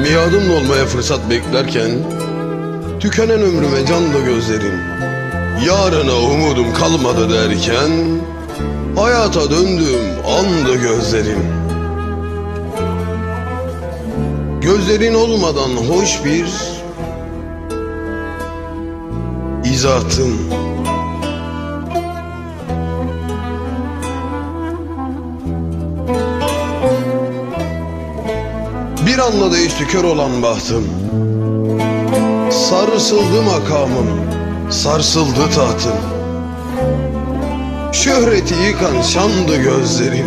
Miadım olmaya fırsat beklerken Tükenen ömrüme canlı gözlerin Yarına umudum kalmadı derken Hayata döndüm andı gözlerin Gözlerin olmadan hoş bir izahatın Bir anda değişti kör olan bahtım. Sarsıldı makamım Sarsıldı tahtım. Şöhreti yıkan şandı gözlerin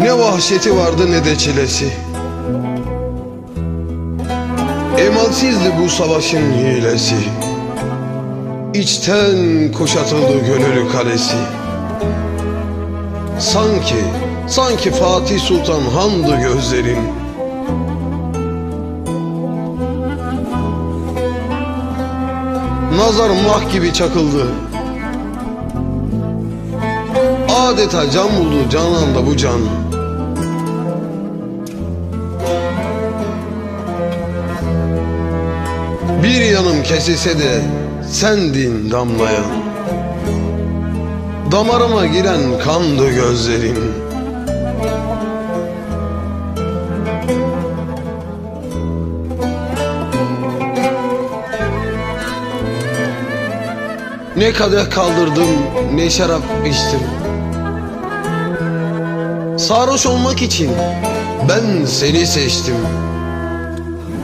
Ne vahşeti vardı ne de çilesi. Emalsizdi bu savaşın hilesi. İçten kuşatıldı gönül kalesi. Sanki, sanki Fatih Sultan Han'dı gözlerin Nazar mah gibi çakıldı. Adeta can buldu cananda bu can. Bir yanım kesilse de sendin damlayan. Damarıma giren kandı gözlerin Ne kadeh kaldırdım ne şarap içtim. Sarhoş olmak için ben seni seçtim.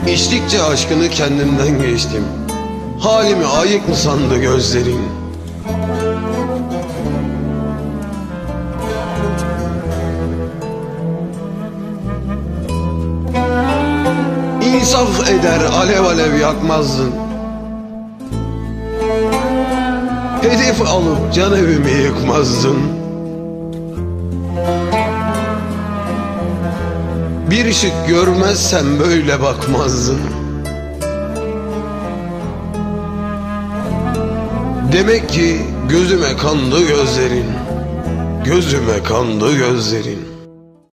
İçtikçe aşkını kendimden geçtim. Halimi ayık mı sandı gözlerin? İnsaf eder alev alev yakmazdın Hedef alıp can evimi yıkmazdın Bir ışık görmezsem böyle bakmazdın. Demek ki gözüme kandı gözlerin. Gözüme kandı gözlerin